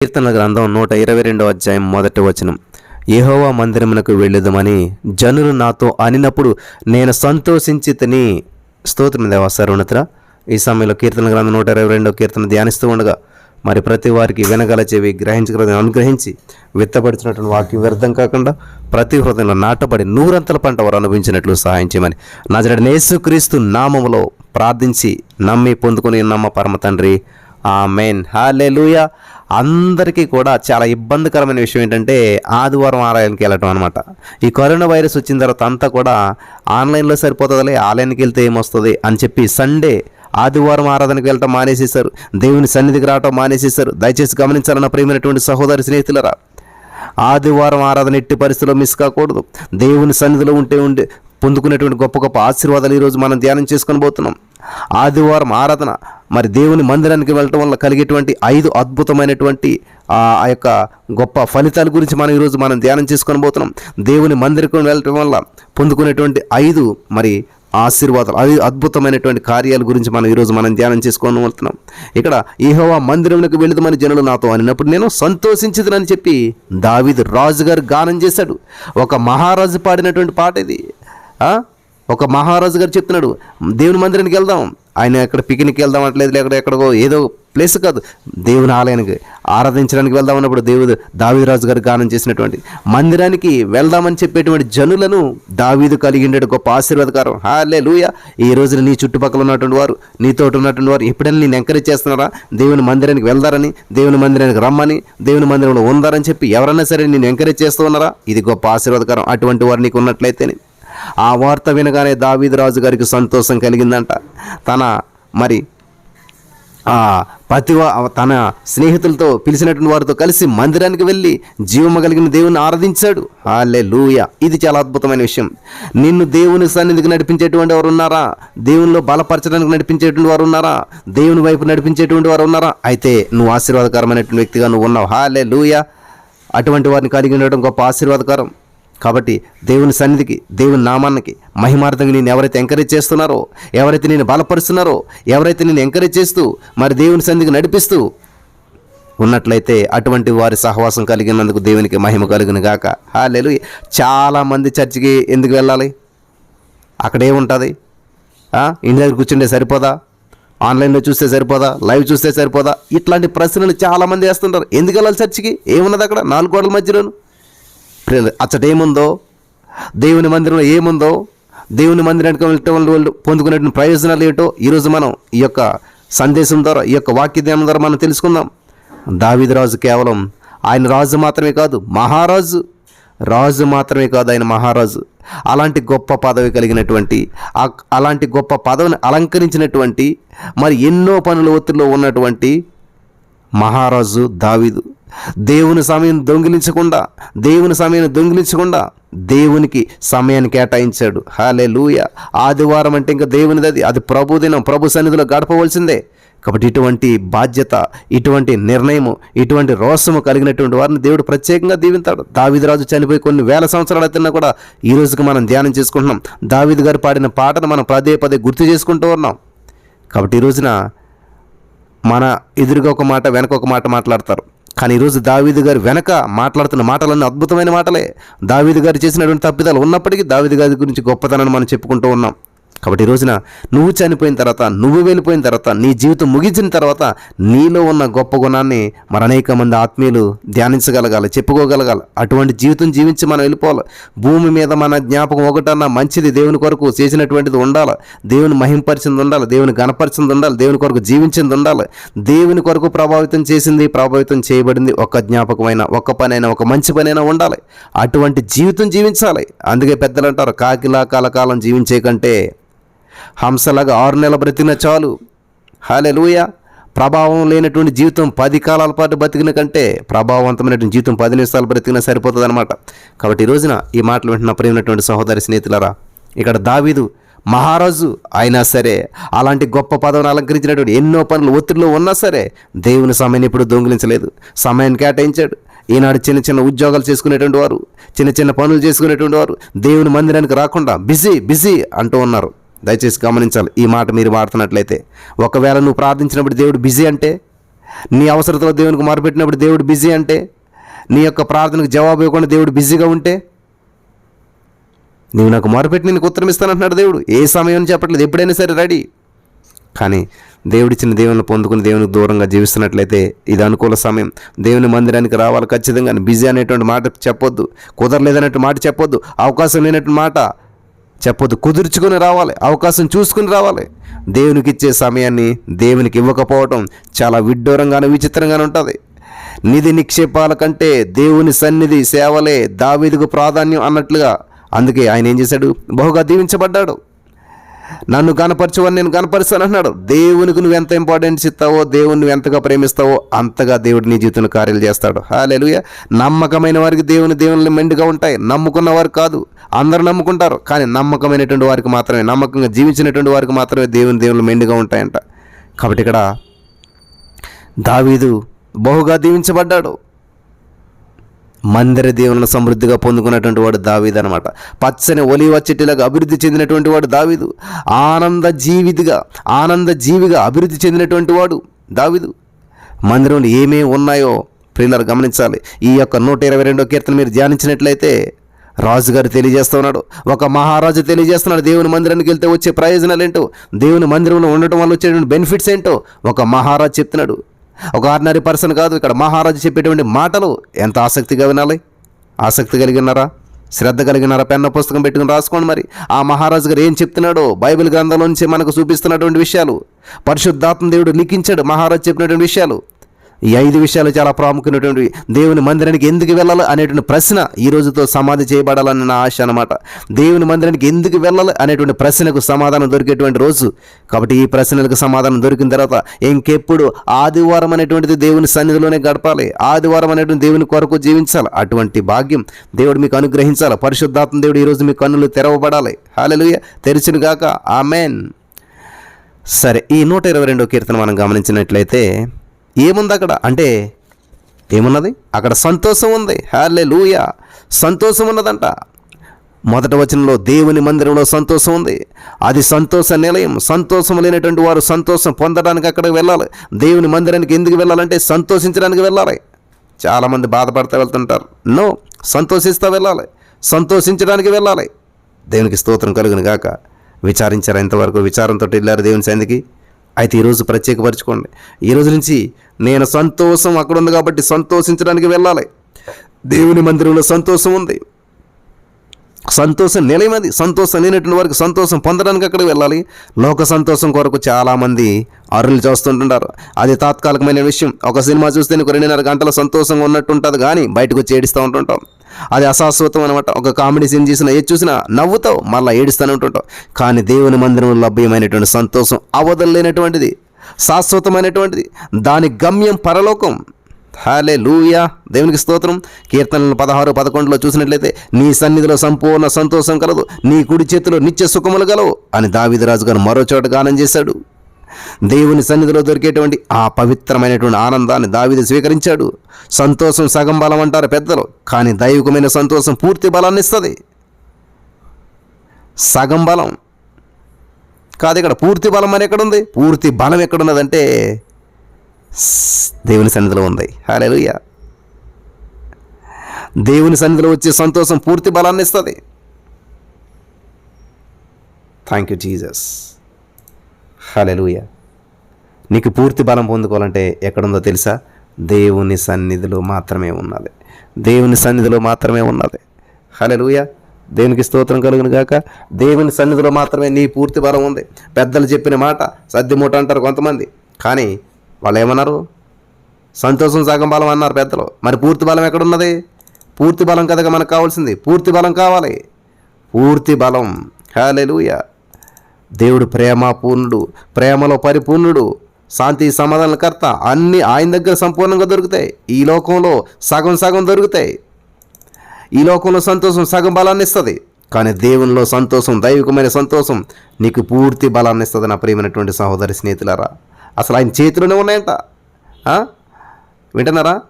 కీర్తన గ్రంథం నూట ఇరవై రెండవ అధ్యాయం మొదటి వచనం. ఏహోవా మందిరమునకు వెళ్ళుదమని జనులు నాతో అనినప్పుడు నేను సంతోషించి తిని స్తోత్రం దేవా సర్వనత్ర ఈ సమయంలో కీర్తన గ్రంథం నూట ఇరవై రెండవ కీర్తన ధ్యానిస్తూ ఉండగా మరి ప్రతి వారికి వినగల చెవి గ్రహించగలని అనుగ్రహించి విత్తపడుతున్నటువంటి వాక్యం వ్యర్థం కాకుండా ప్రతి హృదయంలో నాటబడి నూరంతల పంట వారు అనుభవించినట్లు సహాయం చేయమని. నా యేసుక్రీస్తు నామములో ప్రార్థించి నమ్మి పొందుకుని నమ్మ పరమ తండ్రి ఆ మెయిన్ హాలే అందరికీ కూడా చాలా ఇబ్బందికరమైన విషయం ఏంటంటే ఆదివారం ఆలయానికి వెళ్ళటం అనమాట ఈ కరోనా వైరస్ వచ్చిన తర్వాత అంతా కూడా ఆన్లైన్లో సరిపోతుందిలే ఆలయానికి వెళ్తే ఏమొస్తుంది అని చెప్పి సండే ఆదివారం ఆరాధనకి వెళ్ళటం మానేసేశారు. దేవుని సన్నిధికి రావటం మానేసేశారు. దయచేసి గమనించాలన్న ప్రియమైనటువంటి సహోదరి స్నేహితులరా ఆదివారం ఆరాధన ఎట్టి పరిస్థితుల్లో మిస్ కాకూడదు. దేవుని సన్నిధిలో ఉంటే ఉండే పొందుకునేటువంటి గొప్ప గొప్ప ఆశీర్వాదాలు ఈరోజు మనం ధ్యానం చేసుకొని పోతున్నాం. ఆదివారం ఆరాధన మరి దేవుని మందిరానికి వెళ్ళటం వల్ల కలిగేటువంటి ఐదు అద్భుతమైనటువంటి ఆ యొక్క గొప్ప ఫలితాల గురించి మనం ఈరోజు మనం ధ్యానం చేసుకొని పోతున్నాం. దేవుని మందిరం వెళ్ళటం వల్ల పొందుకునేటువంటి ఐదు మరి ఆశీర్వాదాలు ఐదు అద్భుతమైనటువంటి కార్యాల గురించి మనం ఈరోజు మనం ధ్యానం చేసుకొని వెళ్తున్నాం ఇక్కడ ఈహోవా మందిరంలోకి వెళుదమని జనులు నాతో అనినప్పుడు నేను సంతోషించదునని చెప్పి దావీదు రాజుగారు గానం చేశాడు. ఒక మహారాజు పాడినటువంటి పాట ఇది. ఒక మహారాజు గారు చెప్తున్నాడు దేవుని మందిరానికి వెళ్దాం. ఆయన ఎక్కడ పిక్నిక్ వెళ్దాం అంటలేదు లేకపోతే ఎక్కడికో ఏదో ప్లేస్ కాదు. దేవుని ఆలయానికి ఆరాధించడానికి వెళ్దాం అన్నప్పుడు దేవుడు దావీరాజు గారు గానం చేసినటువంటి మందిరానికి వెళ్దామని చెప్పేటువంటి జనులను దావీదు కలిగిండే గొప్ప ఆశీర్వాదకారం. హాలే లూయ ఈ రోజున నీ చుట్టుపక్కల ఉన్నటువంటి వారు నీతో ఉన్నటువంటి వారు ఎప్పుడైనా నేను ఎంకరేజ్ చేస్తున్నారా? దేవుని మందిరానికి వెళ్దారని దేవుని మందిరానికి రమ్మని దేవుని మందిరంలో ఉందారని చెప్పి ఎవరైనా సరే నేను ఎంకరేజ్ చేస్తూ ఉన్నారా? ఇది గొప్ప ఆశీర్వాదకరం. అటువంటి వారు నీకు ఉన్నట్లయితేనే ఆ వార్త వినగానే దావీదు రాజు గారికి సంతోషం కలిగిందంట. తన మరి ఆ తన స్నేహితులతో పిలిచినటువంటి వారితో కలిసి మందిరానికి వెళ్ళి జీవము కలిగిన దేవుని ఆరాధించాడు. హాలే లూయ ఇది చాలా అద్భుతమైన విషయం. నిన్ను దేవుని సన్నిధికి నడిపించేటువంటి వారు ఉన్నారా? దేవునిలో బలపరచడానికి నడిపించేటువంటి వారు ఉన్నారా? దేవుని వైపు నడిపించేటువంటి వారు ఉన్నారా? అయితే నువ్వు ఆశీర్వాదకరమైనటువంటి వ్యక్తిగా నువ్వు ఉన్నావు. హాలే లూయ అటువంటి వారిని కలిగి ఉండడం గొప్ప ఆశీర్వాదకరం. కాబట్టి దేవుని సన్నిధికి దేవుని నామానికి మహిమార్థంగా నేను ఎవరైతే ఎంకరేజ్ చేస్తున్నారో ఎవరైతే నేను బలపరుస్తున్నారో ఎవరైతే నేను ఎంకరేజ్ చేస్తూ మరి దేవుని సన్నిధికి నడిపిస్తూ ఉన్నట్లయితే అటువంటి వారి సహవాసం కలిగినందుకు దేవునికి మహిమ కలుగును గాక. హాలేలు చాలామంది చర్చికి ఎందుకు వెళ్ళాలి? అక్కడేముంటుంది ఇంటి దగ్గర కూర్చుంటే సరిపోదా? ఆన్లైన్లో చూస్తే సరిపోదా? లైవ్ చూస్తే సరిపోదా? ఇట్లాంటి ప్రశ్నలు చాలామంది వేస్తుంటారు. ఎందుకు వెళ్ళాలి చర్చికి? ఏమున్నది అక్కడ? నాలుగు గోడల మధ్యలోను? ప్రియులు, అచ్చట ఏముందో దేవుని మందిరంలో ఏముందో దేవుని మందిరానికి వెళ్ళటం వల్ల వాళ్ళు పొందుకునేటువంటి ప్రయోజనాలు ఏటో ఈరోజు మనం ఈ యొక్క సందేశం ద్వారా ఈ యొక్క వాక్య ధ్యానం ద్వారా మనం తెలుసుకుందాం. దావీదు రాజు కేవలం ఆయన రాజు మాత్రమే కాదు మహారాజు. రాజు మాత్రమే కాదు ఆయన మహారాజు. అలాంటి గొప్ప పదవి కలిగినటువంటి అలాంటి గొప్ప పదవిని అలంకరించినటువంటి మరి ఎన్నో పనుల ఒత్తిడిలో ఉన్నటువంటి మహారాజు దావీదు. దేవుని సమయం దొంగిలించకుండా దేవుని సమయాన్ని దొంగిలించకుండా దేవునికి సమయాన్ని కేటాయించాడు. హాలే లూయ ఆదివారం అంటే ఇంకా దేవునిది అది. అది ప్రభు దినం ప్రభు సన్నిధిలో గడపవలసిందే. కాబట్టి ఇటువంటి బాధ్యత ఇటువంటి నిర్ణయము ఇటువంటి రోషము కలిగినటువంటి వారిని దేవుడు ప్రత్యేకంగా దీవింతాడు దావిదరాజు చనిపోయి కొన్ని వేల సంవత్సరాలు అవుతున్నా కూడా ఈ రోజుకి మనం ధ్యానం చేసుకుంటున్నాం. దావిద్ గారు పాడిన పాటను మనం పదే పదే గుర్తు చేసుకుంటూ ఉన్నాం. కాబట్టి ఈ రోజున మన ఎదురుగా ఒక మాట వెనక ఒక మాట మాట్లాడతారు. కానీ ఈరోజు దావీదు గారు వెనక మాట్లాడుతున్న మాటలన్నీ అద్భుతమైన మాటలే. దావీదు గారు చేసినటువంటి తప్పిదాలు ఉన్నప్పటికీ దావీదు గారి గురించి గొప్పతనాన్ని మనం చెప్పుకుంటూ ఉన్నాం. కాబట్టి ఈ రోజున నువ్వు చనిపోయిన తర్వాత నువ్వు వెళ్ళిపోయిన తర్వాత నీ జీవితం ముగించిన తర్వాత నీలో ఉన్న గొప్ప గుణాన్ని మరి అనేక మంది ఆత్మీయులు ధ్యానించగలగాలి చెప్పుకోగలగాలి. అటువంటి జీవితం జీవించి మనం వెళ్ళిపోవాలి. భూమి మీద మన జ్ఞాపకం ఒకటన్నా మంచిది దేవుని కొరకు చేసినటువంటిది ఉండాలి. దేవుని మహింపరిచింది ఉండాలి. దేవుని గణపరిచింది ఉండాలి. దేవుని కొరకు జీవించింది ఉండాలి. దేవుని కొరకు ప్రభావితం చేసింది ప్రభావితం చేయబడింది ఒక జ్ఞాపకమైన ఒక పనైనా ఒక మంచి పనైనా ఉండాలి. అటువంటి జీవితం జీవించాలి. అందుకే పెద్దలు అంటారు కాకిలా కలకాలం జీవించే కంటే హంసలాగా ఆరు నెలల బ్రతికిన చాలు. హాలే ప్రభావం లేనటువంటి జీవితం పది కాలాల పాటు బతికిన కంటే ప్రభావవంతమైనటువంటి జీవితం పది నిమిషాలు బ్రతికినా సరిపోతుంది అనమాట కాబట్టి ఈ రోజున ఈ మాటలు వింటున్న ప్రేమైనటువంటి సహోదరి స్నేహితులరా ఇక్కడ దావీదు మహారాజు అయినా సరే అలాంటి గొప్ప పదవిని అలంకరించినటువంటి ఎన్నో పనులు ఒత్తిడిలో ఉన్నా సరే దేవుని సమయాన్ని ఇప్పుడు దొంగిలించలేదు. సమయాన్ని కేటాయించాడు. ఈనాడు చిన్న చిన్న ఉద్యోగాలు చేసుకునేటువంటి వారు చిన్న చిన్న పనులు చేసుకునేటువంటి వారు దేవుని మందిరానికి రాకుండా బిజీ బిజీ అంటూ ఉన్నారు. దయచేసి గమనించాలి. ఈ మాట మీరు వాడుతున్నట్లయితే ఒకవేళ నువ్వు ప్రార్థించినప్పుడు దేవుడు బిజీ అంటే నీ అవసరతలో దేవునికి మొరపెట్టినప్పుడు దేవుడు బిజీ అంటే నీ యొక్క ప్రార్థనకు జవాబు ఇవ్వకుండా దేవుడు బిజీగా ఉంటే నీవు నాకు మొరపెట్టి నీకు ఉత్తరం ఇస్తానంటున్నాడు దేవుడు. ఏ సమయం అని చెప్పట్లేదు ఎప్పుడైనా సరే రెడీ. కానీ దేవుడిచ్చిన దేవుని పొందుకుని దేవునికి దూరంగా జీవిస్తున్నట్లయితే ఇది అనుకూల సమయం. దేవుని మందిరానికి రావాలి ఖచ్చితంగా. బిజీ అనేటువంటి మాట చెప్పొద్దు. కుదరలేదన్నట్టు మాట చెప్పొద్దు. అవకాశం లేనట్టు మాట చెప్పదు కుదుర్చుకుని రావాలి. అవకాశం చూసుకుని రావాలి. దేవునికి ఇచ్చే సమయాన్ని దేవునికి ఇవ్వకపోవటం చాలా విడ్డూరంగానే విచిత్రంగానే ఉంటుంది. నిధి నిక్షేపాల కంటే దేవుని సన్నిధి సేవలే దావీదుకు ప్రాధాన్యం అన్నట్లుగా అందుకే ఆయన ఏం చేశాడు? బహుగా దీవించబడ్డాడు. నన్ను గనపరచువని నేను కనపరుస్తాను అన్నాడు. దేవునికి నువ్వు ఎంత ఇంపార్టెన్స్ ఇస్తావో దేవుని నువ్వు ఎంతగా ప్రేమిస్తావో అంతగా దేవుడు నీ జీవితంలో కార్యాలు చేస్తాడు. హాలేలుయ నమ్మకమైన వారికి దేవుని దేవుని మెండుగా ఉంటాయి. నమ్ముకున్న వారు కాదు. అందరూ నమ్ముకుంటారు. కానీ నమ్మకమైనటువంటి వారికి మాత్రమే నమ్మకంగా జీవించినటువంటి వారికి మాత్రమే దేవుని దేవుని మెండుగా ఉంటాయంట. కాబట్టి ఇక్కడ దావీదు బహుగా దీవించబడ్డాడు. మందిర దేవుని సమృద్ధిగా పొందుకున్నటువంటి వాడు దావీదు అనమాట పచ్చని ఒలివ చెట్టులకు అభివృద్ధి చెందినటువంటి వాడు దావీదు. ఆనంద జీవిదిగా ఆనంద జీవిగా అభివృద్ధి చెందినటువంటి వాడు దావీదు. మందిరంలో ఏమేమి ఉన్నాయో ప్రియులారు గమనించాలి. ఈ యొక్క నూట ఇరవై రెండో కీర్తన మీరు ధ్యానించినట్లయితే రాజుగారు తెలియజేస్తున్నాడు ఒక మహారాజు తెలియజేస్తున్నాడు దేవుని మందిరానికి వెళ్తే వచ్చే ప్రయోజనాలు ఏంటో దేవుని మందిరంలో ఉండటం వల్ల వచ్చేటువంటి బెనిఫిట్స్ ఏంటో ఒక మహారాజు చెప్తున్నాడు. ఒక ఆర్డినరీ పర్సన్ కాదు ఇక్కడ మహారాజు చెప్పేటువంటి మాటలు ఎంత ఆసక్తిగా వినాలి? ఆసక్తి కలిగినారా? శ్రద్ధ కలిగినారా? పెన్న పుస్తకం పెట్టుకుని రాసుకోండి మరి. ఆ మహారాజు గారు ఏం చెప్తున్నాడో? బైబిల్ గ్రంథంలోంచి మనకు చూపిస్తున్నటువంటి విషయాలు. పరిశుద్ధాత్మ దేవుడు లిఖించాడు మహారాజు చెప్పినటువంటి విషయాలు. ఈ ఐదు విషయాలు చాలా ప్రాముఖ్యమైనటువంటి దేవుని మందిరానికి ఎందుకు వెళ్ళాలి అనేటువంటి ప్రశ్న ఈ రోజుతో సమాధి చేయబడాలని నా ఆశ అనమాట దేవుని మందిరానికి ఎందుకు వెళ్ళాలి అనేటువంటి ప్రశ్నకు సమాధానం దొరికేటువంటి రోజు. కాబట్టి ఈ ప్రశ్నలకు సమాధానం దొరికిన తర్వాత ఇంకెప్పుడు ఆదివారం అనేటువంటిది దేవుని సన్నిధిలోనే గడపాలి. ఆదివారం అనేటువంటి దేవుని కొరకు జీవించాలి. అటువంటి భాగ్యం దేవుడు మీకు అనుగ్రహించాలి. పరిశుద్ధాత్మ దేవుడు ఈరోజు మీ కన్నులు తెరవబడాలి. హాలెలుయ తెరిచిన ఆ ఆమెన్. సరే ఈ నూట ఇరవై రెండో కీర్తన మనం గమనించినట్లయితే ఏముంది అక్కడ? అంటే ఏమున్నది? అక్కడ సంతోషం ఉంది. హ్యాలే లూయ సంతోషం ఉన్నదంట. మొదట వచనంలో దేవుని మందిరంలో సంతోషం ఉంది. అది సంతోష నిలయం. సంతోషం లేనటువంటి వారు సంతోషం పొందడానికి అక్కడికి వెళ్ళాలి. దేవుని మందిరానికి ఎందుకు వెళ్ళాలంటే సంతోషించడానికి వెళ్ళాలి. చాలామంది బాధపడతా వెళ్తుంటారు. నో సంతోషిస్తూ వెళ్ళాలి. సంతోషించడానికి వెళ్ళాలి. దేవునికి స్తోత్రం కలుగును గాక. విచారించారు? ఇంతవరకు విచారంతో వెళ్ళారు దేవుని సంధికి అయితే ఈరోజు ప్రత్యేకపరచుకోండి. ఈ రోజు నుంచి నేను సంతోషం అక్కడ ఉంది కాబట్టి సంతోషించడానికి వెళ్ళాలి. దేవుని మందిరంలో సంతోషం ఉంది. సంతోషం నిలయమది సంతోషం లేనటువంటి వారికి సంతోషం పొందడానికి అక్కడికి వెళ్ళాలి. లోక సంతోషం కొరకు చాలామంది అరులు చూస్తుంటుంటారు అది తాత్కాలికమైన విషయం. ఒక సినిమా చూస్తే నీకు రెండున్నర గంటల సంతోషంగా ఉన్నట్టు ఉంటుంది కానీ బయటకు వచ్చి ఏడుస్తూ ఉంటుంటాం. అది అశాశ్వతం అనమాట ఒక కామెడీ సీన్ చేసినా ఏది చూసినా నవ్వుతావు మళ్ళీ ఏడుస్తూనే ఉంటుంటావు. కానీ దేవుని మందిరంలో లభ్యమైనటువంటి సంతోషం అవదలేనటువంటిది శాశ్వతమైనటువంటిది దాని గమ్యం పరలోకం. హాలే లూయా దేవునికి స్తోత్రం. కీర్తనలు పదహారు పదకొండులో చూసినట్లయితే నీ సన్నిధిలో సంపూర్ణ సంతోషం కలదు నీ కుడి చేతిలో నిత్య సుఖములు గలవు అని దావిదరాజు గారు మరో చోట గానం చేశాడు. దేవుని సన్నిధిలో దొరికేటువంటి ఆ పవిత్రమైనటువంటి ఆనందాన్ని దావిది స్వీకరించాడు. సంతోషం సగం బలం అంటారు పెద్దలు కానీ దైవికమైన సంతోషం పూర్తి బలాన్ని ఇస్తుంది. సగం బలం. కాదు ఇక్కడ పూర్తి బలం అని ఎక్కడుంది? పూర్తి బలం ఎక్కడున్నదంటే దేవుని సన్నిధిలో ఉంది. హాలేలుయ్య దేవుని సన్నిధిలో వచ్చే సంతోషం పూర్తి బలాన్ని ఇస్తుంది. Thank you Jesus hallelujah. నీకు పూర్తి బలం పొందుకోవాలంటే ఎక్కడుందో తెలుసా? దేవుని సన్నిధిలో మాత్రమే ఉన్నది. దేవుని సన్నిధిలో మాత్రమే ఉన్నది. హలెలుయ. దేవునికి స్తోత్రం కలుగును గాక. దేవుని సన్నిధిలో మాత్రమే నీ పూర్తి బలం ఉంది. పెద్దలు చెప్పిన మాట సర్దిమూట అంటారు కొంతమంది. కానీ వాళ్ళు ఏమన్నారు? సంతోషం సగం బలం అన్నారు పెద్దలు. మరి పూర్తి బలం ఎక్కడున్నది? పూర్తి బలం కదగా మనకు కావాల్సింది. పూర్తి బలం కావాలి. పూర్తి బలం. హాలెలుయ. దేవుడు ప్రేమ పూర్ణుడు ప్రేమలో పరిపూర్ణుడు శాంతి సమాధానకర్త అన్నీ ఆయన దగ్గర సంపూర్ణంగా దొరుకుతాయి. ఈ లోకంలో సగం సగం దొరుకుతాయి. ఈ లోకంలో సంతోషం సగం బలాన్ని ఇస్తుంది. కానీ దేవునిలో సంతోషం దైవికమైన సంతోషం నీకు పూర్తి బలాన్ని ఇస్తుంది నా ప్రియమైనటువంటి సహోదరి స్నేహితులారా. అసలు ఆయన చేతిలోనే ఉన్నాయంట. వింటన్నారా వింటున్నారా?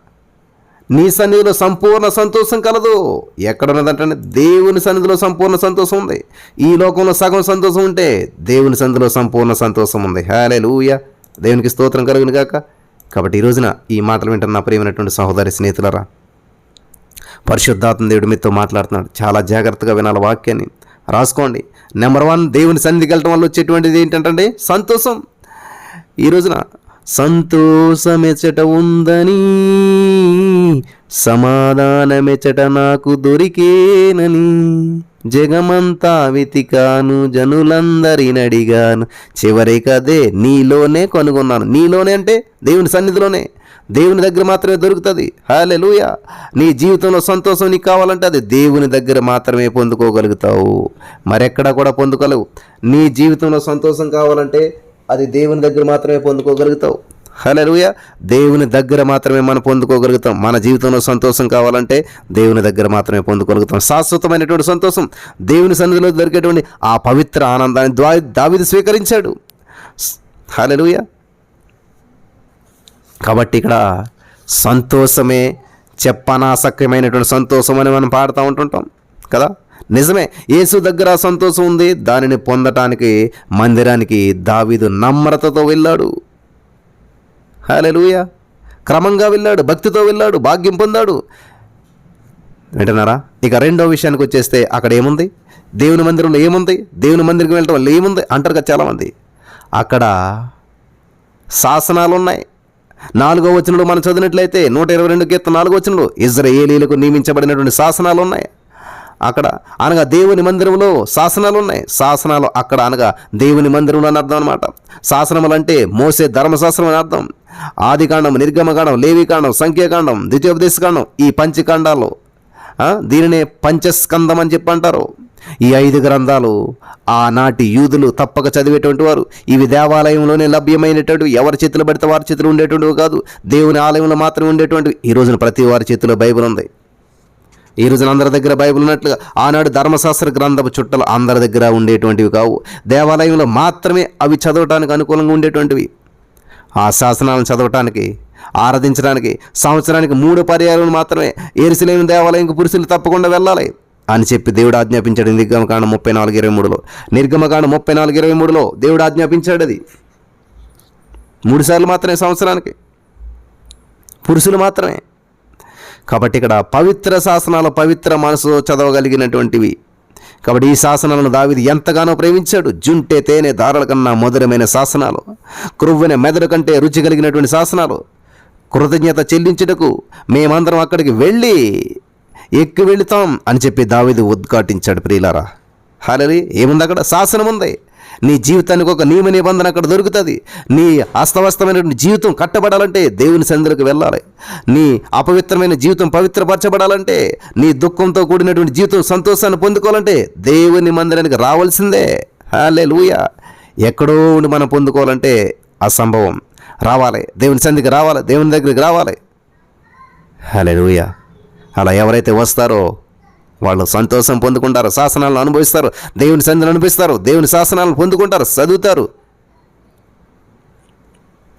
నీ సన్నిధిలో సంపూర్ణ సంతోషం కలదు. ఎక్కడున్నదంటే దేవుని సన్నిధిలో సంపూర్ణ సంతోషం ఉంది. ఈ లోకంలో సగం సంతోషం ఉంటే దేవుని సన్నిధిలో సంపూర్ణ సంతోషం ఉంది. హాలే లూయ దేవునికి స్తోత్రం కలుగును గాక. కాబట్టి ఈ రోజున ఈ మాటలు వింటున్న నా ప్రియమైనటువంటి సహోదరి స్నేహితులరా పరిశుద్ధాత్మ దేవుడు మీతో మాట్లాడుతున్నాడు. చాలా జాగ్రత్తగా వినాలి వాక్యాన్ని. రాసుకోండి. నెంబర్ వన్ దేవుని సన్నిధికి వెళ్ళటం వల్ల వచ్చేటువంటిది ఏంటంటే సంతోషం. ఈ రోజున సంతోషమెచ్చట ఉందని సమాధానమెచ్చట నాకు దొరికేనని. జగమంతా వెతికాను జనులందరినడిగాను చివరికదే నీలోనే కనుగొన్నాను. నీలోనే అంటే దేవుని సన్నిధిలోనే. దేవుని దగ్గర మాత్రమే దొరుకుతుంది. హాలే లూయ నీ జీవితంలో సంతోషం నీకు కావాలంటే అది దేవుని దగ్గర మాత్రమే పొందుకోగలుగుతావు. మరెక్కడా కూడా పొందుకోలేవు. నీ జీవితంలో సంతోషం కావాలంటే అది దేవుని దగ్గర మాత్రమే పొందుకోగలుగుతావు. హలలుయ దేవుని దగ్గర మాత్రమే మనం పొందుకోగలుగుతాం. మన జీవితంలో సంతోషం కావాలంటే దేవుని దగ్గర మాత్రమే పొందుకోగలుగుతాం. శాశ్వతమైనటువంటి సంతోషం దేవుని సన్నిధిలో దొరికేటువంటి ఆ పవిత్ర ఆనందాన్ని ద్వా దావిది స్వీకరించాడు. హలలుయ కాబట్టి ఇక్కడ సంతోషమే చెప్పనాసక్యమైనటువంటి సంతోషం అని మనం పాడుతూ ఉంటుంటాం కదా? నిజమే యేసు దగ్గర సంతోషం ఉంది. దానిని పొందటానికి మందిరానికి దావీదు నమ్రతతో వెళ్ళాడు. హాలెలూయ క్రమంగా వెళ్ళాడు భక్తితో వెళ్ళాడు భాగ్యం పొందాడు. వింటున్నారా? ఇక రెండో విషయానికి వచ్చేస్తే అక్కడ ఏముంది? దేవుని మందిరంలో ఏముంది? దేవుని మందిరికి వెళ్ళటం వల్ల ఏముంది? అంటారు కదా చాలామంది. అక్కడ శాసనాలు ఉన్నాయి నాలుగో వచనంలో మనం చదివినట్లయితే నూట ఇరవై రెండు కీర్తన నాలుగో వచనంలో ఇజ్రాయేలీలకు నియమించబడినటువంటి శాసనాలు ఉన్నాయి అక్కడ అనగా దేవుని మందిరంలో శాసనాలు ఉన్నాయి. శాసనాలు అక్కడ అనగా దేవుని మందిరంలో అని అర్థం అనమాట శాసనములు అంటే మోసే ధర్మశాస్త్రం అని అర్థం. ఆదికాండం నిర్గమకాండం లేవికాండం సంఖ్యాకాండం ద్వితీయోపదేశకాండం ఈ పంచకాండాలు దీనినే పంచస్కందం అని చెప్పి అంటారు. ఈ ఐదు గ్రంథాలు ఆనాటి యూదులు తప్పక చదివేటువంటి వారు. ఇవి దేవాలయంలోనే లభ్యమైనటువంటి ఎవరి చేతిలో పడితే వారి చేతిలో ఉండేటువంటివి కాదు. దేవుని ఆలయంలో మాత్రమే ఉండేటువంటివి. ఈ రోజున ప్రతి వారి చేతిలో బైబిల్ ఉంది. ఈ రోజున అందరి దగ్గర బైబిల్ ఉన్నట్లుగా ఆనాడు ధర్మశాస్త్ర గ్రంథపు చుట్టలు అందరి దగ్గర ఉండేటువంటివి కావు. దేవాలయంలో మాత్రమే అవి చదవటానికి అనుకూలంగా ఉండేటువంటివి. ఆ శాసనాలను చదవటానికి ఆరాధించడానికి సంవత్సరానికి మూడు పర్యాలను మాత్రమే ఏరుసలేని దేవాలయంకు పురుషులు తప్పకుండా వెళ్ళాలి అని చెప్పి దేవుడు ఆజ్ఞాపించాడు. నిర్గమకాండ ముప్పై నాలుగు ఇరవై మూడులో. నిర్గమకాండ ముప్పై నాలుగు ఇరవై మూడులో దేవుడు ఆజ్ఞాపించాడు అది. మూడుసార్లు మాత్రమే సంవత్సరానికి. పురుషులు మాత్రమే. కాబట్టి ఇక్కడ పవిత్ర శాసనాలు పవిత్ర మనసు చదవగలిగినటువంటివి. కాబట్టి ఈ శాసనాలను దావిది ఎంతగానో ప్రేమించాడు. జుంటే తేనె దారల కన్నా మధురమైన శాసనాలు క్రువ్వెన మెదడు కంటే రుచి కలిగినటువంటి శాసనాలు కృతజ్ఞత చెల్లించుటకు మేమందరం అక్కడికి వెళ్ళి ఎక్కి వెళుతాం అని చెప్పి దావిది ఉద్ఘాటించాడు ప్రియులారా. హాలరి ఏముంది అక్కడ? శాసనం ఉంది నీ జీవితానికి ఒక నియమ నిబంధన అక్కడ దొరుకుతుంది. నీ అస్తవస్తమైనటువంటి జీవితం కట్టబడాలంటే దేవుని సందులకు వెళ్ళాలి. నీ అపవిత్రమైన జీవితం పవిత్రపరచబడాలంటే నీ దుఃఖంతో కూడినటువంటి జీవితం సంతోషాన్ని పొందుకోవాలంటే దేవుని మందిరానికి రావాల్సిందే. హాలే లూయ ఎక్కడో ఉండి మనం పొందుకోవాలంటే అసంభవం. రావాలి. దేవుని సంధికి రావాలి. దేవుని దగ్గరికి రావాలి. హాలే లూయ అలా ఎవరైతే వస్తారో వాళ్ళు సంతోషం పొందుకుంటారు శాసనాలను అనుభవిస్తారు దేవుని సంధిని అనుభవిస్తారు దేవుని శాసనాలను పొందుకుంటారు చదువుతారు.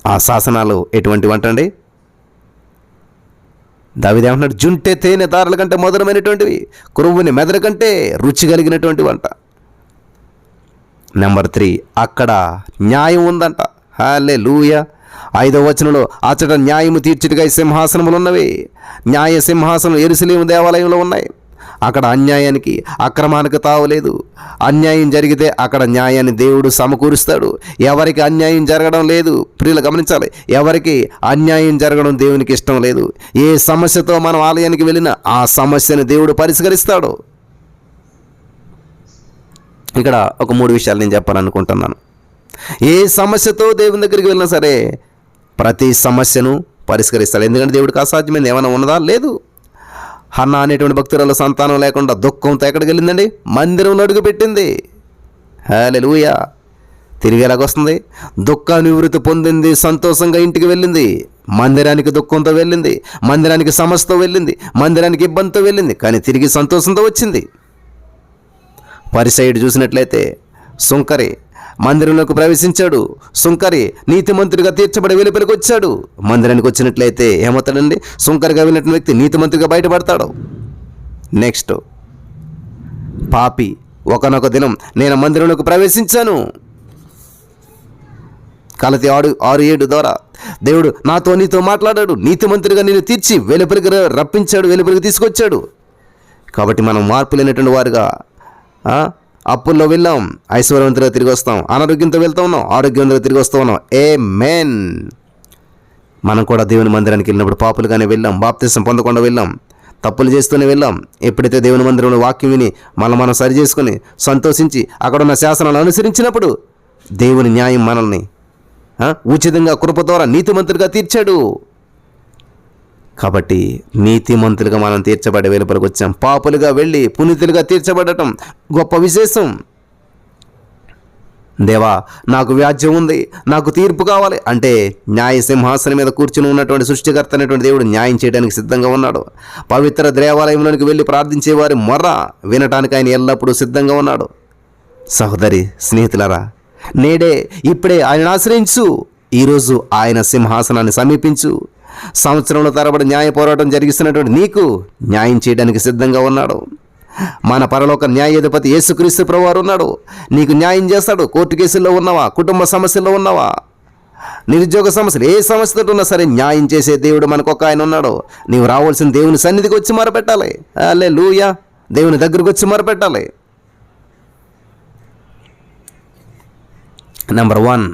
ఆ శాసనాలు ఎటువంటివి అంటండి? దావిదేమంటున్నాడు జుంటే తేనె దారుల కంటే మధురమైనటువంటివి కురువుని మెదడు కంటే రుచి కలిగినటువంటి వంట నెంబర్ త్రీ అక్కడ న్యాయం ఉందంట. హాలే లూయ ఐదో వచనంలో అచ్చట న్యాయము తీర్చిటిగా సింహాసనములు ఉన్నవి. న్యాయ సింహాసనం ఎరుసలేము దేవాలయంలో ఉన్నాయి. అక్కడ అన్యాయానికి అక్రమానికి తావలేదు అన్యాయం జరిగితే అక్కడ న్యాయాన్ని దేవుడు సమకూరుస్తాడు. ఎవరికి అన్యాయం జరగడం లేదు? ప్రియులు గమనించాలి. ఎవరికి అన్యాయం జరగడం దేవునికి ఇష్టం లేదు? ఏ సమస్యతో మనం ఆలయానికి వెళ్ళినా ఆ సమస్యను దేవుడు పరిష్కరిస్తాడు. ఇక్కడ ఒక మూడు విషయాలు నేను చెప్పాలనుకుంటున్నాను. ఏ సమస్యతో దేవుని దగ్గరికి వెళ్ళినా సరే ప్రతి సమస్యను పరిష్కరిస్తాడు. ఎందుకంటే దేవుడికి అసాధ్యమైంది ఏమైనా ఉన్నదా? లేదు. హన్న అనేటువంటి భక్తురాల సంతానం లేకుండా దుఃఖంతో ఎక్కడికి వెళ్ళిందండి? మందిరంలో అడుగు పెట్టింది. హాలెలూయా తిరిగి ఎలాగొస్తుంది? దుఃఖ నివృత్తి పొందింది సంతోషంగా ఇంటికి వెళ్ళింది. మందిరానికి దుఃఖంతో వెళ్ళింది మందిరానికి సమస్యతో వెళ్ళింది మందిరానికి ఇబ్బందితో వెళ్ళింది కానీ తిరిగి సంతోషంతో వచ్చింది. పరిసైడ్ చూసినట్లయితే సుంకరి మందిరంలోకి ప్రవేశించాడు. సుంకరి నీతిమంతుడిగా తీర్చబడి వెలుపలికి వచ్చాడు. మందిరానికి వచ్చినట్లయితే ఏమవుతాడండి? సుంకరిగా వెళ్ళిన వ్యక్తి నీతిమంతుడిగా బయటపడతాడు. నెక్స్ట్ పాపి ఒకనొక దినం నేను మందిరంలోకి ప్రవేశించాను. కలతి ఆడు ఆరు ఏడు ద్వారా దేవుడు నాతో నీతో మాట్లాడాడు. నీతిమంతుడిగా నేను తీర్చి వెలుపలికి రప్పించాడు వెలుపలికి తీసుకొచ్చాడు. కాబట్టి మనం మార్పు లేనటువంటి వారుగా అప్పుల్లో వెళ్ళాం. ఐశ్వర్యవంతులుగా తిరిగి వస్తాం. అనారోగ్యంతో వెళ్తా ఉన్నాం. ఆరోగ్యవంతులుగా తిరిగి వస్తూ ఉన్నాం. ఏ మెన్ మనం కూడా దేవుని మందిరానికి వెళ్ళినప్పుడు పాపులుగానే వెళ్ళాం. బాప్తిసం పొందకుండా వెళ్ళాం. తప్పులు చేస్తూనే వెళ్ళాం. ఎప్పుడైతే దేవుని మందిరంలో వాక్యం విని మనం మనం సరి చేసుకుని సంతోషించి అక్కడ ఉన్న శాసనాలను అనుసరించినప్పుడు దేవుని న్యాయం మనల్ని ఉచితంగా కృప ద్వారా నీతిమంతులుగా తీర్చాడు. కాబట్టి నీతిమంతులుగా మనం తీర్చబడే వెలుపలకు వచ్చాం. పాపులుగా వెళ్ళి పునీతులుగా తీర్చబడటం గొప్ప విశేషం. దేవా నాకు వ్యాజ్యం ఉంది నాకు తీర్పు కావాలి అంటే న్యాయ సింహాసనం మీద కూర్చుని ఉన్నటువంటి సృష్టికర్త అనేటువంటి దేవుడు న్యాయం చేయడానికి సిద్ధంగా ఉన్నాడు. పవిత్ర దేవాలయంలోనికి వెళ్ళి ప్రార్థించేవారి మొర్ర వినటానికి ఆయన ఎల్లప్పుడూ సిద్ధంగా ఉన్నాడు. సహోదరి స్నేహితులరా నేడే ఇప్పుడే ఆయన ఆశ్రయించు. ఈరోజు ఆయన సింహాసనాన్ని సమీపించు. సంవత్సరంలో తరబడి న్యాయ పోరాటం జరిగిస్తున్నటువంటి నీకు న్యాయం చేయడానికి సిద్ధంగా ఉన్నాడు. మన పరలోక న్యాయాధిపతి యేసుక్రీస్తు ప్రభువారు ఉన్నాడు. నీకు న్యాయం చేస్తాడు. కోర్టు కేసుల్లో ఉన్నావా? కుటుంబ సమస్యల్లో ఉన్నావా? నిరుద్యోగ సమస్యలు ఏ సమస్యతో ఉన్నా సరే న్యాయం చేసే దేవుడు మనకు ఒక ఆయన ఉన్నాడు. నీవు రావాల్సిన దేవుని సన్నిధికి వచ్చి మొరపెట్టాలి. అలే లూయా దేవుని దగ్గరకు వచ్చి మొరపెట్టాలి. నెంబర్ వన్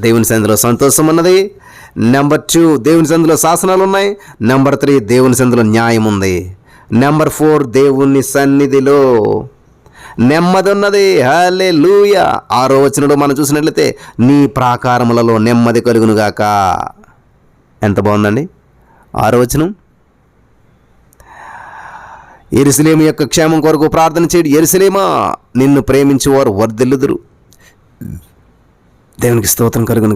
దేవుని సన్నిధిలో సంతోషం ఉన్నది. నెంబర్ టూ దేవుని సందులో శాసనాలు ఉన్నాయి నెంబర్ త్రీ దేవుని సందులో న్యాయం ఉంది నెంబర్ ఫోర్ దేవుని సన్నిధిలో నెమ్మది ఉన్నది హలే లూయ ఆరో వచనంలో మనం చూసినట్లయితే నీ ప్రాకారములలో నెమ్మది కలుగునుగాక. ఎంత బాగుందండి? ఆరో వచనం. ఎరుసలేము యొక్క క్షేమం కొరకు ప్రార్థన చేయడు ఎరుసలేమా? నిన్ను ప్రేమించేవారు వర్ధిల్లుదురు. దేవునికి స్తోత్రం కలుగును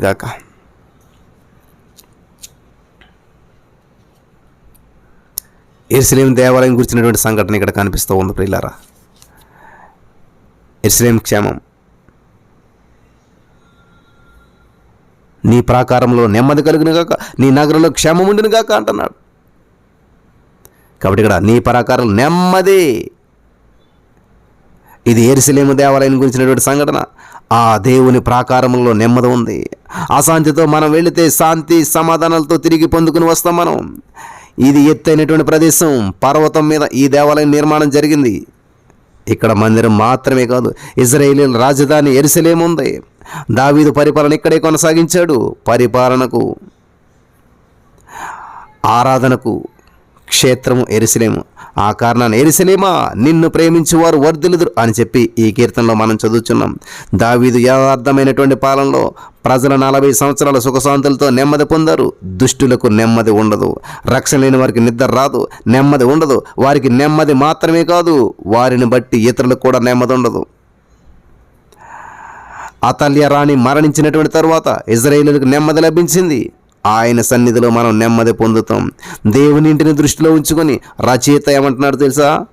ఎరుసలేం దేవాలయం గురించినటువంటి సంఘటన ఇక్కడ కనిపిస్తూ ఉంది ప్రియులారా. ఎరుసలేం క్షేమం. నీ ప్రాకారంలో నెమ్మది కలుగును గాక నీ నగరంలో క్షేమం ఉండిన గాక అంటున్నాడు. కాబట్టి ఇక్కడ నీ ప్రాకారం నెమ్మది. ఇది ఎరుసలేము దేవాలయం గురించినటువంటి సంఘటన. ఆ దేవుని ప్రాకారంలో నెమ్మది ఉంది. అశాంతితో మనం వెళితే శాంతి సమాధానాలతో తిరిగి పొందుకుని వస్తాం మనం. ఇది ఎత్తైనటువంటి ప్రదేశం. పర్వతం మీద ఈ దేవాలయం నిర్మాణం జరిగింది. ఇక్కడ మందిరం మాత్రమే కాదు ఇజ్రాయేలీల రాజధాని ఎరుసలేముంది దావీదు పరిపాలన ఇక్కడే కొనసాగించాడు. పరిపాలనకు ఆరాధనకు క్షేత్రము ఎరిసలేము. ఆ కారణాన్ని ఎరిసలేమా నిన్ను ప్రేమించేవారు వర్ధిలుదురు అని చెప్పి ఈ కీర్తనలో మనం చదువుతున్నాం దావీదు యథార్థమైనటువంటి పాలనలో ప్రజల నలభై సంవత్సరాల సుఖశాంతులతో నెమ్మది పొందారు. దుష్టులకు నెమ్మది ఉండదు. రక్షణ లేని వారికి నిద్ర రాదు. నెమ్మది ఉండదు. వారికి నెమ్మది మాత్రమే కాదు. వారిని బట్టి ఇతరులకు కూడా నెమ్మది ఉండదు. అతల్య రాణి మరణించినటువంటి తర్వాత ఇజ్రాయేలులకు నెమ్మది లభించింది. ఆయన సన్నిధిలో మనం నెమ్మది పొందుతాం. దేవుని ఇంటిని దృష్టిలో ఉంచుకొని రచయిత ఏమంటున్నాడు తెలుసా?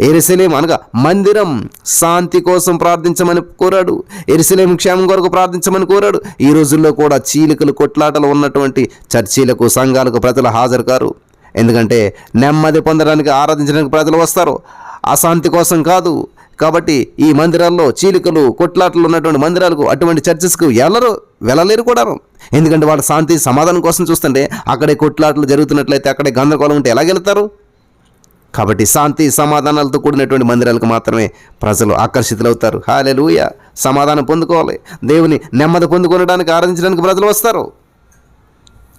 ఎరుసలేం అనగా మందిరం శాంతి కోసం ప్రార్థించమని కోరాడు. ఎరుసలేం క్షేమం కొరకు ప్రార్థించమని కోరాడు. ఈ రోజుల్లో కూడా చీలికలు కొట్లాటలు ఉన్నటువంటి చర్చీలకు సంఘాలకు ప్రజలు హాజరు కారు ఎందుకంటే నెమ్మది పొందడానికి ఆరాధించడానికి ప్రజలు వస్తారు. అశాంతి కోసం కాదు కాబట్టి ఈ మందిరాల్లో చీలికలు కొట్లాటలు ఉన్నటువంటి మందిరాలకు అటువంటి చర్చెస్కు వెళ్ళరు వెళ్ళలేరు కూడా ఎందుకంటే వాళ్ళ శాంతి సమాధానం కోసం చూస్తుంటే అక్కడే కొట్లాటలు జరుగుతున్నట్లయితే అక్కడే గందరగోళం ఉంటే ఎలాగెళ్తారు కాబట్టి శాంతి సమాధానాలతో కూడినటువంటి మందిరాలకు మాత్రమే ప్రజలు ఆకర్షితులవుతారు. హాలెలూయ సమాధానం పొందుకోవాలి. దేవుని నెమ్మది పొందుకోవడానికి ఆరాధించడానికి ప్రజలు వస్తారు.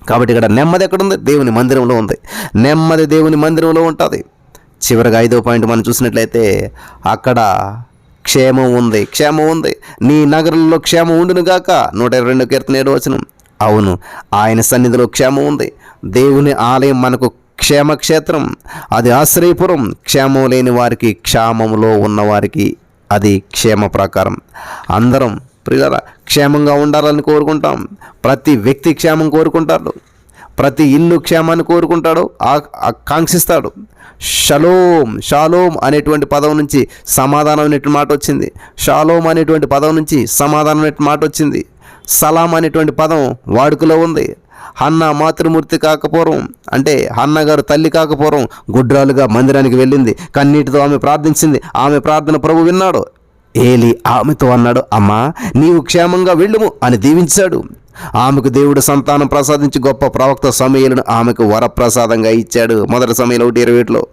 కాబట్టి ఇక్కడ నెమ్మది ఎక్కడుంది? దేవుని మందిరంలో ఉంది. నెమ్మది దేవుని మందిరంలో ఉంటుంది. చివరిగా ఐదో పాయింట్ మనం చూసినట్లయితే అక్కడ క్షేమం ఉంది క్షేమం ఉంది. నీ నగరంలో క్షేమం ఉండును గాక. నూట ఇరవై రెండు కీర్తన ఏడు వచనం. అవును ఆయన సన్నిధిలో క్షేమం ఉంది. దేవుని ఆలయం మనకు క్షేమక్షేత్రం. అది ఆశ్రయపురం. క్షేమం లేని వారికి క్షేమంలో ఉన్నవారికి అది క్షేమ ప్రకారం. అందరం ప్రియులరా క్షేమంగా ఉండాలని కోరుకుంటాం. ప్రతి వ్యక్తి క్షేమం కోరుకుంటాడు. ప్రతి ఇల్లు క్షేమాన్ని కోరుకుంటాడు. ఆ- ఆకాంక్షిస్తాడు షలోం షాలోం అనేటువంటి పదం నుంచి సమాధానం అనేటువంటి మాట వచ్చింది. షాలోం అనేటువంటి పదం నుంచి సమాధానం అనేటువంటి మాట వచ్చింది. సలాం అనేటువంటి పదం వాడుకలో ఉంది. హన్న మాతృమూర్తి కాకపోవడం అంటే అన్నగారు తల్లి కాకపోవడం గుడ్రాలుగా మందిరానికి వెళ్ళింది. కన్నీటితో ఆమె ప్రార్థించింది. ఆమె ప్రార్థన ప్రభు విన్నాడు. ఏలి ఆమెతో అన్నాడు అమ్మా నీవు క్షేమంగా వెళ్ళుము అని దీవించాడు. ఆమెకు దేవుడు సంతానం ప్రసాదించి గొప్ప ప్రవక్త సమయలను ఆమెకు వరప్రసాదంగా ఇచ్చాడు. మొదటి సమయంలో ఒకటి ఇరవై ఏడులో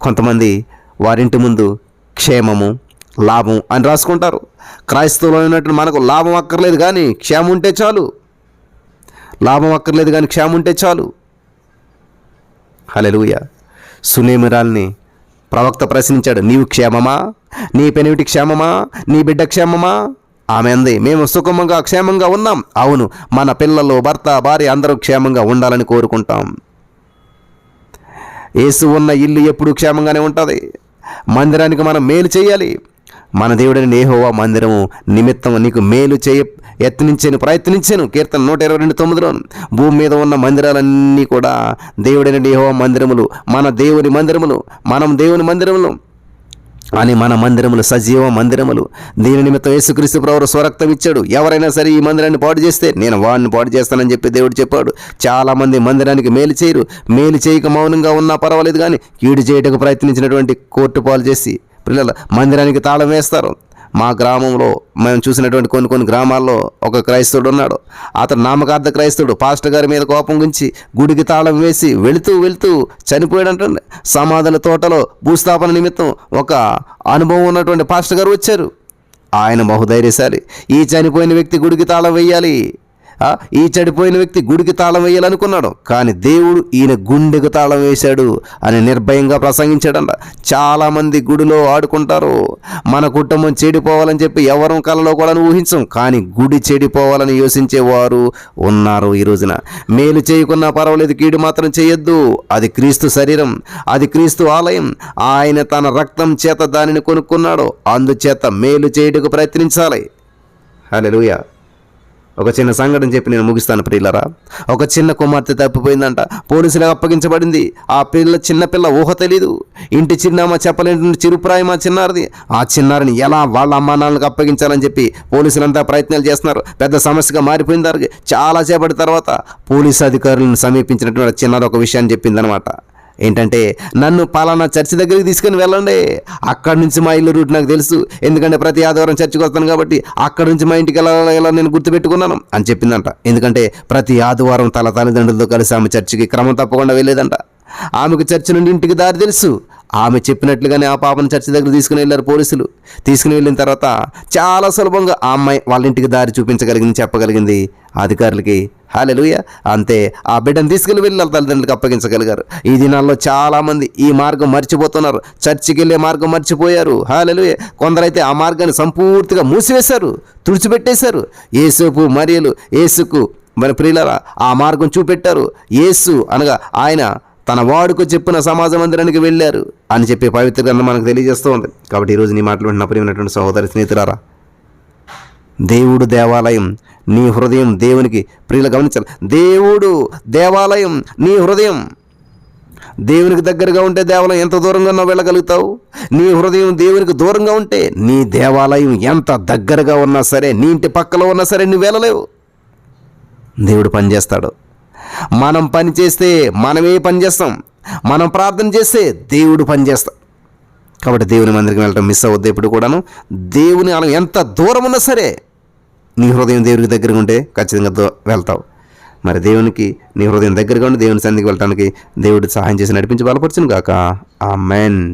కొంతమంది వారింటి ముందు క్షేమము లాభం అని రాసుకుంటారు. క్రైస్తవులు అయినట్టు మనకు లాభం అక్కర్లేదు కానీ క్షేమం ఉంటే చాలు. లాభం అక్కర్లేదు కానీ క్షేమం ఉంటే చాలు. హలెలుయ సునేమిరాల్ని ప్రవక్త ప్రశ్నించాడు నీవు క్షేమమా? నీ పెనివిటి క్షేమమా? నీ బిడ్డ క్షేమమా? ఆమె అంది మేము సుఖమంగా క్షేమంగా ఉన్నాం. అవును మన పిల్లలు భర్త భార్య అందరూ క్షేమంగా ఉండాలని కోరుకుంటాం. యేసు ఉన్న ఇల్లు ఎప్పుడు క్షేమంగానే ఉంటుంది. మందిరానికి మనం మేలు చేయాలి. మన దేవుడిని నేహోవా మందిరము నిమిత్తం నీకు మేలు చేయ యత్నించాను ప్రయత్నించాను. కీర్తన నూట ఇరవై రెండు తొమ్మిదిలో భూమి మీద ఉన్న మందిరాలన్నీ కూడా దేవుడైన నేహోవా మందిరములు మన దేవుని మందిరములు మనం దేవుని మందిరములు. అని మన మందిరములు సజీవ మందిరములు. దీని నిమిత్తం యేసుక్రీస్తు ప్రవరు స్వరక్తం ఇచ్చాడు. ఎవరైనా సరే ఈ మందిరాన్ని పాడు చేస్తే నేను వాడిని పాడు చేస్తానని చెప్పి దేవుడు చెప్పాడు. చాలామంది మందిరానికి మేలు చేయరు. మేలు చేయక మౌనంగా ఉన్నా పర్వాలేదు కానీ కీడు చేయటకు ప్రయత్నించినటువంటి కోర్టు పాలు చేసి పిల్లల మందిరానికి తాళం వేస్తారు. మా గ్రామంలో మేము చూసినటువంటి కొన్ని కొన్ని గ్రామాల్లో ఒక క్రైస్తవుడు ఉన్నాడు. అతను నామకార్థ క్రైస్తవుడు. పాస్టర్ గారి మీద కోపం గుంచి గుడికి తాళం వేసి వెళుతూ వెళుతూ చనిపోయాడంటండి సమాధుల తోటలో భూస్థాపన నిమిత్తం ఒక అనుభవం ఉన్నటువంటి పాస్టర్ గారు వచ్చారు. ఆయన బహుధైర్యశాలి. ఈ చనిపోయిన వ్యక్తి గుడికి తాళం వేయాలి. ఈ చెడిపోయిన వ్యక్తి గుడికి తాళం వేయాలనుకున్నాడు కానీ దేవుడు ఈయన గుండెకు తాళం వేశాడు అని నిర్భయంగా ప్రసంగించాడంట. చాలామంది గుడిలో ఆడుకుంటారు. మన కుటుంబం చెడిపోవాలని చెప్పి ఎవరం కలలో కూడా ఊహించం కానీ గుడి చెడిపోవాలని యోచించేవారు ఉన్నారు ఈ రోజున. మేలు చేయకున్నా పర్వాలేదు కీడు మాత్రం చేయొద్దు. అది క్రీస్తు శరీరం అది క్రీస్తు ఆలయం. ఆయన తన రక్తం చేత దానిని కొనుక్కున్నాడు. అందుచేత మేలు చేయుటకు ప్రయత్నించాలి. హల్లెలూయా. ఒక చిన్న సంఘటన చెప్పి నేను ముగిస్తాను ప్రియులరా. ఒక చిన్న కుమార్తె తప్పిపోయిందంట. పోలీసులకు అప్పగించబడింది. ఆ పిల్ల చిన్న పిల్ల ఊహ తెలీదు. ఇంటి చిన్నమ్మ చెప్పలేని చిరుప్రాయం ఆ చిన్నారిది? ఆ చిన్నారిని ఎలా వాళ్ళ అమ్మా నాన్నలకు అప్పగించాలని చెప్పి పోలీసులంతా ప్రయత్నాలు చేస్తున్నారు. పెద్ద సమస్యగా మారిపోయింది. చాలాసేపటి చాలా తర్వాత పోలీసు అధికారులను సమీపించినటువంటి చిన్నారు ఒక విషయాన్ని చెప్పిందనమాట ఏంటంటే నన్ను పలానా చర్చి దగ్గరికి తీసుకుని వెళ్ళండి. అక్కడి నుంచి మా ఇల్లు రూట్ నాకు తెలుసు. ఎందుకంటే ప్రతి ఆదివారం చర్చికి వస్తాను కాబట్టి అక్కడి నుంచి మా ఇంటికి వెళ్ళాలి ఎలా నేను గుర్తుపెట్టుకున్నాను అని చెప్పిందంట. ఎందుకంటే ప్రతి ఆదివారం తల తల్లిదండ్రులతో కలిసి ఆమె చర్చికి క్రమం తప్పకుండా వెళ్ళేదంట. ఆమెకు చర్చి నుండి ఇంటికి దారి తెలుసు. ఆమె చెప్పినట్లుగానే ఆ పాపను చర్చి దగ్గర తీసుకుని వెళ్ళారు పోలీసులు. తీసుకుని వెళ్ళిన తర్వాత చాలా సులభంగా ఆ అమ్మాయి వాళ్ళ ఇంటికి దారి చూపించగలిగింది చెప్పగలిగింది. అధికారులకి హాలెలుయ! అంతే ఆ బిడ్డను తీసుకెళ్ళి వెళ్ళి వాళ్ళ తల్లిదండ్రులకు అప్పగించగలిగారు. ఈ దినాల్లో చాలామంది ఈ మార్గం మర్చిపోతున్నారు. చర్చికి వెళ్ళే మార్గం మర్చిపోయారు. హాలెలుయ! కొందరైతే ఆ మార్గాన్ని సంపూర్తిగా మూసివేశారు తుడిచిపెట్టేశారు. ఏసుపు మరియలు ఏసుకు మరి ప్రియులరా ఆ మార్గం చూపెట్టారు. యేసు అనగా ఆయన తన వాడుకు చెప్పిన సమాజ మందిరానికి వెళ్ళారు అని చెప్పి పవిత్ర గ్రంథం మనకు తెలియజేస్తూ ఉంది. కాబట్టి ఈరోజు నీ మాటలు వింటున్న ప్రియమైనటువంటి సహోదరి స్నేహితులారా దేవుడు దేవాలయం నీ హృదయం దేవునికి ప్రియులు గమనించాలి. దేవుడు దేవాలయం నీ హృదయం. దేవునికి దగ్గరగా ఉంటే దేవాలయం ఎంత దూరంగా నువ్వు వెళ్ళగలుగుతావు? నీ హృదయం దేవునికి దూరంగా ఉంటే నీ దేవాలయం ఎంత దగ్గరగా ఉన్నా సరే నీ ఇంటి పక్కలో ఉన్నా సరే నువ్వు వెళ్ళలేవు. దేవుడు పని చేస్తాడు మనం పని చేస్తే మనమే పని చేస్తాం. మనం ప్రార్థన చేస్తే దేవుడు పని చేస్తాం కాబట్టి దేవుని మందిరికి వెళ్ళటం మిస్ అవ్వద్దు ఎప్పుడు కూడాను. దేవుని అలా ఎంత దూరం ఉన్నా సరే నీ హృదయం దేవునికి దగ్గరగా ఉంటే ఖచ్చితంగా వెళ్తావు. మరి దేవునికి నీ హృదయం దగ్గరగా ఉండి దేవుని సన్నిధికి వెళ్ళటానికి దేవుడు సహాయం చేసి నడిపించి బలపరచును గాక. ఆ మెన్